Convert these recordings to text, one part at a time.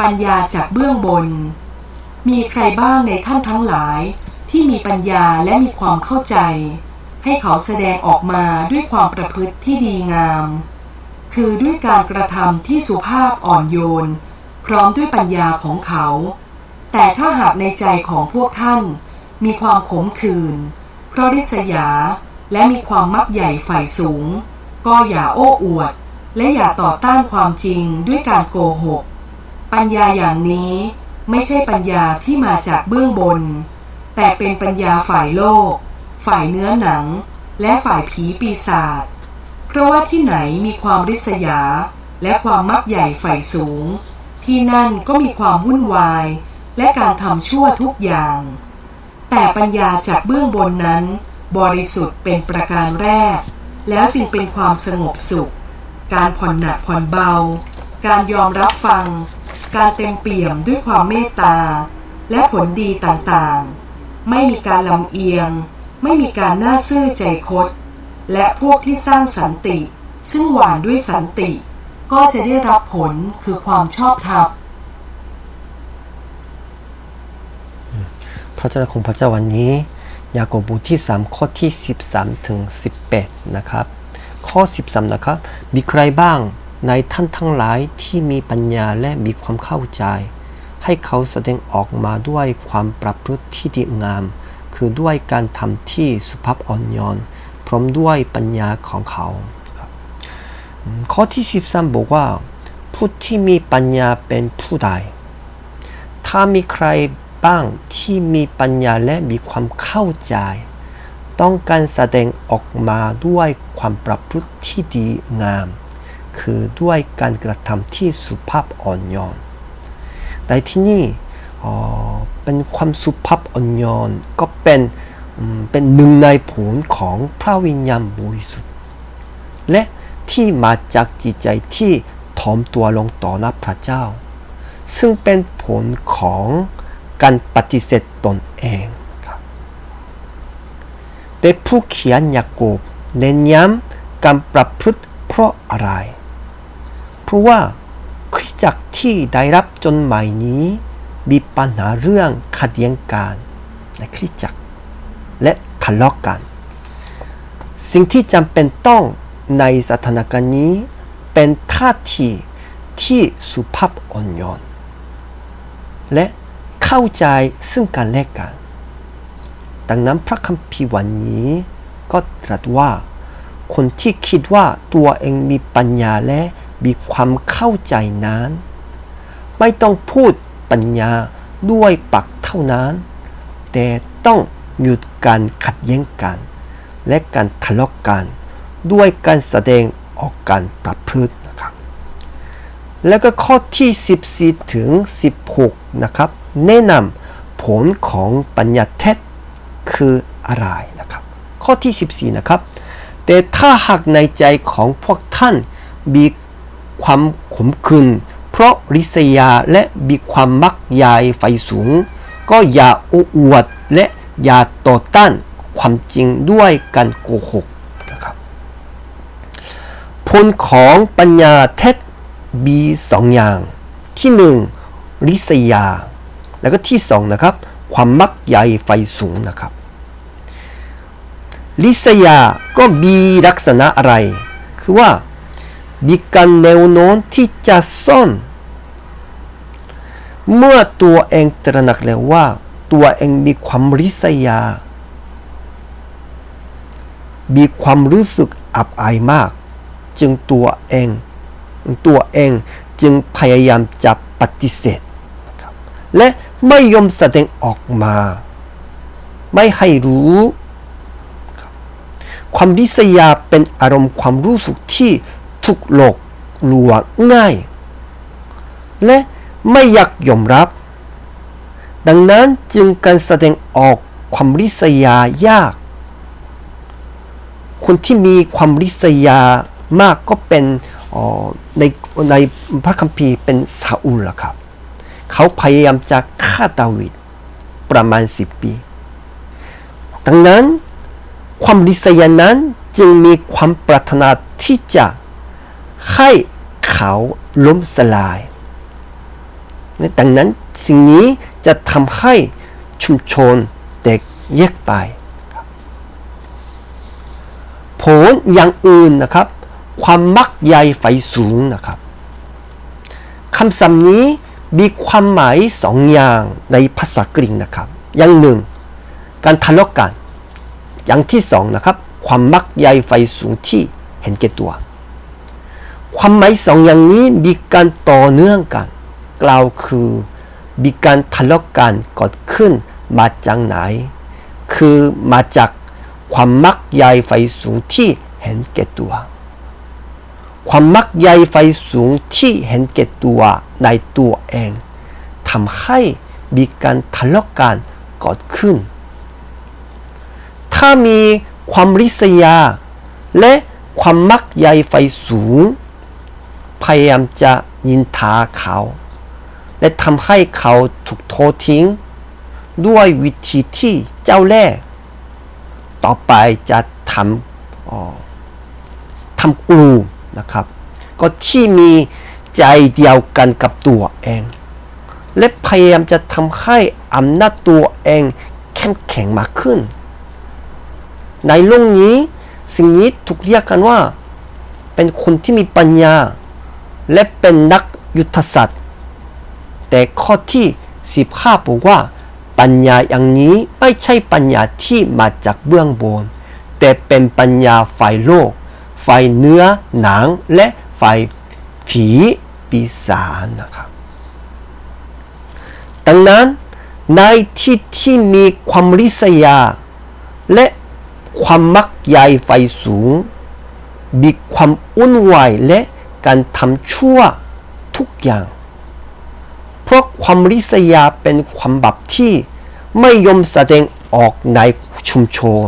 ปัญญาจากเบื้องบน มีใครบ้างในท่านทั้งหลายที่มีปัญญาและมีความเข้าใจ ให้เขาแสดงออกมาด้วยความประพฤติที่ดีงาม คือด้วยการกระทำที่สุภาพอ่อนโยน พร้อมด้วยปัญญาของเขา แต่ถ้าหากในใจของพวกท่าน มีความขมขื่นเพราะริษยาและมีความมักใหญ่ฝ่ายสูง ก็อย่าโอ้อวด และอย่าต่อต้านความจริงด้วยการโกหก ปัญญาอย่างนี้ไม่ใช่ปัญญาที่มาจากเบื้องบน แต่เป็นปัญญาฝ่ายโลก ฝ่ายเนื้อหนัง และฝ่ายผีปีศาจเพราะว่าที่ไหนมีความริษยา และความมักใหญ่ฝ่ายสูง ที่นั่นก็มีความวุ่นวาย และการทำชั่วทุกอย่าง แต่ปัญญาจากเบื้องบนนั้น บริสุทธิ์เป็นประการแรก แล้วจึงเป็นความสงบสุข การผ่อนหนักผ่อนเบา การยอมรับฟัง การเต็มเปี่ยมด้วยความเมตตา และผลดีต่างๆ ไม่มีการลำเอียง ไม่มีการน้าซื่อใจคด และพวกที่สร้างสันติ ซึ่งหวานด้วยสันติ ก็จะได้รับผลคือความชอบธรรมพระเจ้าของพระเจ้าวันนี้ยากอบบทที่ 3 ข้อที่ 13 ถึง 18 นะครับ ข้อ 13 นะครับ มีใครบ้าง ในท่านทั้งหลายที่มีปัญญาและมีความเข้าใจ ให้เขาแสดงออกมาด้วยความประพฤติที่ดีงาม คือด้วยการทำที่สุภาพอ่อนโยนพร้อมด้วยปัญญาของเขาข้อที่ 13 บอกว่า ผู้ที่มีปัญญาเป็นผู้ใด ถ้ามีใครบ้างที่มีปัญญาและมีความเข้าใจ ต้องการแสดงออกมาด้วยความประพฤติที่ดีงาม คือด้วยการกระทำที่สุภาพอ่อนโยนในที่นี่เป็นความสุภาพอ่อนโยนก็เป็นเป็นหนึ่งในผลของพระวิญญาณบริสุทธิ์และที่มาจากจิตใจที่ถ่อมตัวลงต่อหน้าพระเจ้า ซึ่งเป็นผลของการปฏิเสธตนเองครับแต่ผู้เขียนยากบเน้นย้ำการประพฤติเพราะอะไร เพราะว่าคริสตจักรที่ได้รับจนหมายนี้มีปัญหาเรื่องขัดแย้งกันในคริสตจักร และทะเลาะกัน สิ่งที่จำเป็นต้องในสถานการณ์นี้เป็นท่าทีที่สุภาพอ่อนโยนและเข้าใจซึ่งกันและกัน ดังนั้นพระคัมภีร์วันนี้ก็ตรัสว่า คนที่คิดว่าตัวเองมีปัญญาและ มีความเข้าใจนั้น ไม่ต้องพูดปัญญาด้วยปากเท่านั้น แต่ต้องหยุดการขัดแย้งกัน และการทะเลาะกัน ด้วยการแสดงออกการประพฤตินะครับ แล้วก็ข้อที่ 14 ถึง 16 นะครับ แนะนำผลของปัญญาเท็จคืออะไรนะครับ ข้อที่ 14 นะครับ แต่ถ้าหากในใจของพวกท่านมี ความขมขื่นเพราะริษยาและมีความมักใหญ่ไฟสูง ก็อย่าโอ้อวดและอย่าต่อต้านความจริงด้วยการโกหกนะครับผลของปัญญาเท็จมีสองอย่าง ที่หนึ่งริษยา แล้วก็ที่สองนะครับ ความมักใหญ่ไฟสูงนะครับ ริษยาก็มีลักษณะอะไร คือว่า มีการแนวโน้มที่จะซ่อน เมื่อตัวเองตระหนักแล้วว่า ตัวเองมีความริษยา มีความรู้สึกอับอายมาก จึงตัวเอง ตัวเองจึงพยายามจะปฏิเสธ และไม่ยอมแสดงออกมา ไม่ให้รู้ ความริษยาเป็นอารมณ์ความรู้สึกที่ ถูกหลอกลวงง่าย และไม่อยากยอมรับ ดังนั้นจึงการแสดงออกความริษยายาก คนที่มีความริษยามากก็เป็นในในพระคัมภีร์เป็นซาอูลละครับ เขาพยายามจะฆ่าดาวิดประมาณสิบปี ดังนั้นความริษยานั้นจึงมีความปรารถนาที่จะ ให้เขาล้มสลาย ดังนั้นสิ่งนี้จะทำให้ชุมชนเด็กแยกไป ผลอย่างอื่นนะครับ ความมักใยไฟสูงนะครับคำศัพท์นี้มีความหมายสองอย่างในภาษากรีกนะครับ อย่างหนึ่ง การทะเลาะกัน อย่างที่สองนะครับ ความมักใยไฟสูงที่เห็นแก่ตัว ความหมายสองอย่างนี้มีการต่อเนื่องกัน กล่าวคือมีการทะเลาะกันเกิดขึ้นมาจากไหน คือมาจากความมักใยไฟสูงที่เห็นแก่ตัว ความมักใยไฟสูงที่เห็นแก่ตัวในตัวเองทำให้มีการทะเลาะกันเกิดขึ้น ถ้ามีความริษยา และความมักใยไฟสูง พยายามจะยินทาเขา และทำให้เขาถูกโทษทิ้ง ด้วยวิธีที่เจ้าแร่ต่อไปจะทำทำกลุ่มนะครับ ก็ที่มีใจเดียวกันกับตัวเอง และพยายามจะทำให้อำนาจตัวเองเข้มแข็งมากขึ้น ในโลกนี้สิ่งนี้ถูกเรียกกันว่า เป็นคนที่มีปัญญา และเป็นนักยุทธศาสตร์ แต่ข้อที่สิบห้าบอกว่า ปัญญาอย่างนี้ไม่ใช่ปัญญาที่มาจากเบื้องบน แต่เป็นปัญญาฝ่ายโลก ฝ่ายเนื้อหนังและฝ่ายผีปีศาจนะครับ ดังนั้นในที่ที่มีความริษยา และความมักใยไฟสูง มีความอุ่นวายและ การทำชั่วทุกอย่าง เพราะความริษยาเป็นความบาปที่ไม่ยอมแสดงออกในชุมชน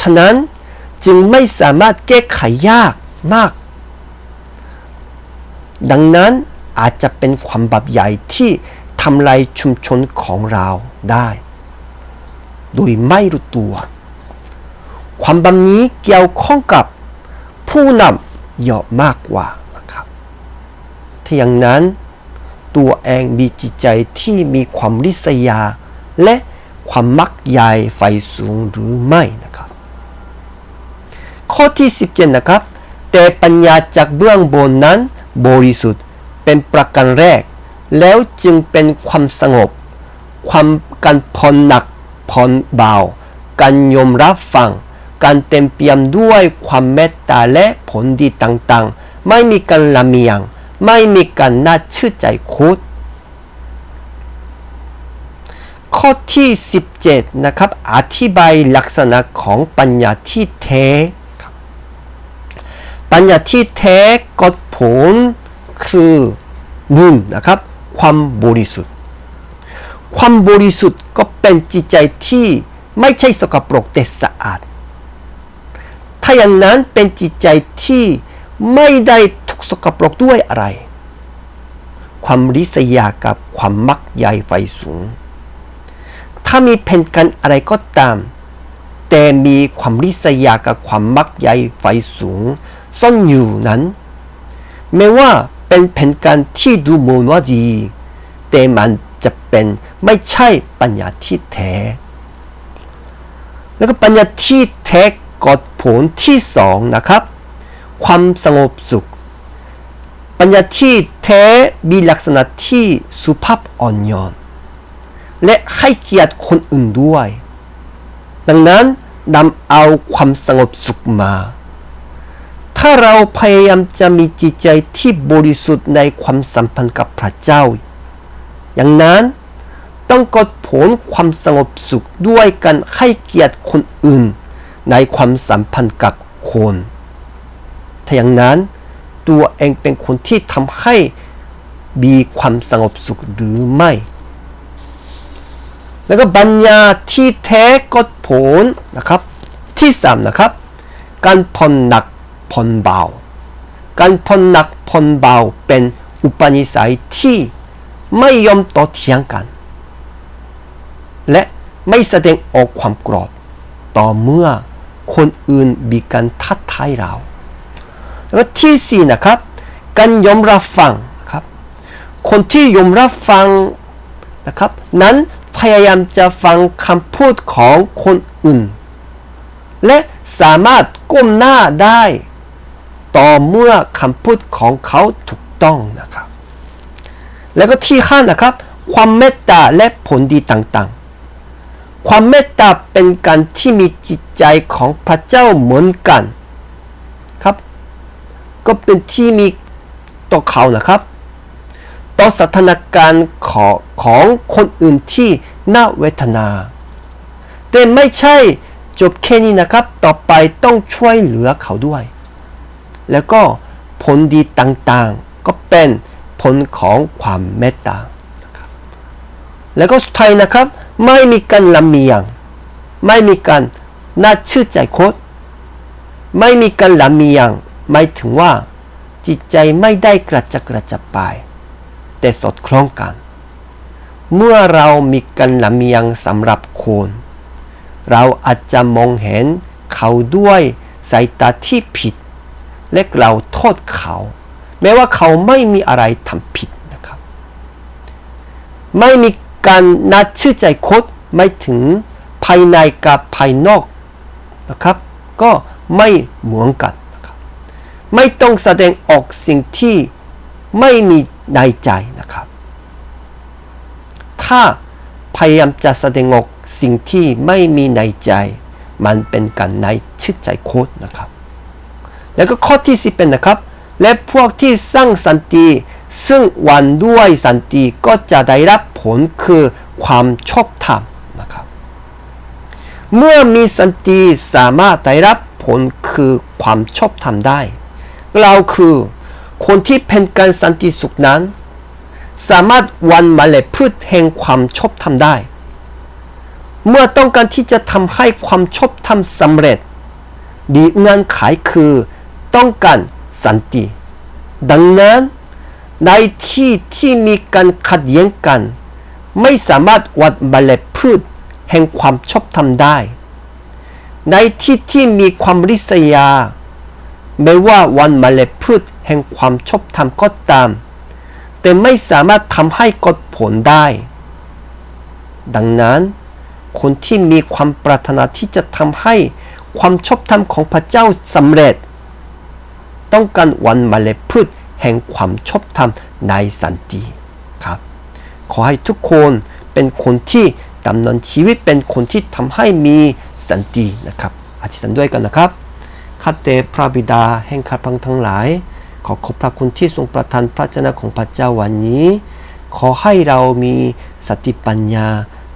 ฉะนั้นจึงไม่สามารถแก้ไขยากมาก ดังนั้นอาจจะเป็นความบาปใหญ่ที่ทำลายชุมชนของเราได้ โดยไม่รู้ตัว ความบาปนี้เกี่ยวข้องกับผู้นำ เยอะมากกว่านะครับ ถ้าอย่างนั้นตัวเองมีจิตใจที่มีความริษยา และความมักใยไฟสูงหรือไม่นะครับ ข้อที่ 17 นะครับ แต่ปัญญาจากเบื้องบนนั้นบริสุทธิ์เป็นประการแรก แล้วจึงเป็นความสงบ ความการผ่อนหนักผ่อนเบา การยอมรับฟัง การเต็มเปี่ยมด้วยความเมตตาและผลดีต่างๆ ไม่มีการลำเอียง ไม่มีการน่าชื่อใจคตรข้อที่ 17 นะครับ อธิบายลักษณะของปัญญาที่แท้ ปัญญาที่แท้กดผลคือหนึ่งนะครับ ความบริสุทธิ์ ความบริสุทธิ์ก็เป็นจิตใจที่ไม่ใช่สกปรกแต่สะอาด ถ้าอย่างนั้นเป็นจิตใจที่ไม่ได้ถูกสกปรกด้วยอะไร ความริษยากับความมักใยไฟสูง ถ้ามีแผนการอะไรก็ตาม แต่มีความริษยากับความมักใยไฟสูง ซ่อนอยู่นั้น ไม่ว่าเป็นแผนการที่ดูเหมือนว่าดี แต่มันจะเป็นไม่ใช่ปัญญาที่แท้ แล้วก็ปัญญาที่แท้ กดผลที่สองนะครับ ความสงบสุข ปัญญาที่แท้มีลักษณะที่สุภาพอ่อนโยนและให้เกียรติคนอื่นด้วย ดังนั้นนำเอาความสงบสุขมา ถ้าเราพยายามจะมีจิตใจที่บริสุทธิ์ในความสัมพันธ์กับพระเจ้า อย่างนั้นต้องกดผลความสงบสุขด้วยการให้เกียรติคนอื่น ในความสัมพันธ์กับคน ถ้าอย่างนั้นตัวเองเป็นคนที่ทำให้มีความสงบสุขหรือไม่ แล้วก็ปัญญาที่แท้กดผลนะครับ ที่สามนะครับ การผ่อนหนักผ่อนเบา การผ่อนหนักผ่อนเบาเป็นอุปนิสัยที่ไม่ยอมต่อเถียงกัน และไม่แสดงออกความโกรธต่อเมื่อ คนอื่นมีการทัดทายเรา แล้วก็ที่สี่นะครับ การยอมรับฟังครับ คนที่ยอมรับฟังนะครับ นั้นพยายามจะฟังคำพูดของคนอื่น และสามารถก้มหน้าได้ ต่อเมื่อคำพูดของเขาถูกต้องนะครับ แล้วก็ที่ห้านะครับ ความเมตตาและผลดีต่างๆ ความเมตตาเป็นการที่มีจิตใจของพระเจ้าเหมือนกันครับ ก็เป็นที่มีต่อเขานะครับ ต่อสถานการณ์ของของคนอื่นที่น่าเวทนา แต่ไม่ใช่จบแค่นี้นะครับ ต่อไปต้องช่วยเหลือเขาด้วย แล้วก็ผลดีต่างๆ ก็เป็นผลของความเมตตาแล้วก็สุดท้ายนะครับ ไม่มีการลำเมียง ไม่มีการน่าชื่อใจโคตรไม่มีการลำเมียงหมายถึงว่า จิตใจไม่ได้กระจัดกระจับไป แต่สดคล้องกัน เมื่อเรามีการลำเมียงสำหรับคน เราอาจจะมองเห็นเขาด้วยสายตาที่ผิด และเราโทษเขา แม้ว่าเขาไม่มีอะไรทำผิดนะครับ ไม่มี การนัดชื่อใจคดไม่ถึงภายในกับภายนอกนะครับ ก็ไม่เหมือนกันนะครับไม่ต้องแสดงออกสิ่งที่ไม่มีในใจนะครับ ถ้าพยายามจะแสดงออกสิ่งที่ไม่มีในใจ มันเป็นการในชื่อใจโคตรนะครับ แล้วก็ข้อที่สิบเป็นนะครับ และพวกที่สร้างสันติซึ่งวันด้วยสันติก็จะได้รับ ผลคือความชอบธรรมนะครับ เมื่อมีสันติสามารถได้รับผลคือความชอบธรรมได้ เราคือคนที่เป็นการสันติสุขนั้น สามารถวันเมล็ดพืชแห่งความชอบธรรมได้ เมื่อต้องการที่จะทำให้ความชอบธรรมสำเร็จ ดีงื่อนไขคือต้องการสันติ ดังนั้นในที่ที่มีการขัดแย้งกัน ไม่สามารถวัดเมล็ดพืชแห่งความชอบธรรมได้ ในที่ที่มีความริษยา ไม่ว่าวันเมล็ดพืชแห่งความชอบธรรมก็ตาม แต่ไม่สามารถทำให้กดผลได้ ดังนั้น คนที่มีความปรารถนาที่จะทำให้ความชอบธรรมของพระเจ้าสำเร็จ ต้องการวันเมล็ดพืชแห่งความชอบธรรมในสันติ ขอให้ทุกคนเป็นคนที่ดำเนินชีวิตเป็นคนที่ทำให้มีสันตินะครับอธิษฐานด้วยกันนะครับข้าแต่พระบิดาแห่งข้าพงทั้งหลาย ขอขอบพระคุณที่ทรงประทานพระเจ้าของพระเจ้าวันนี้ ขอให้เรามีสติปัญญา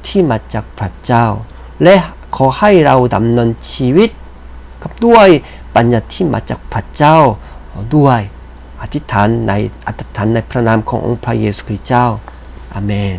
ที่มาจากพระเจ้า และขอให้เราดำเนินชีวิตกับด้วยปัญญาที่มาจากพระเจ้าด้วยอธิษฐานในอธิษฐานในพระนามขององค์พระเยซูคริสต์เจ้า อาเมน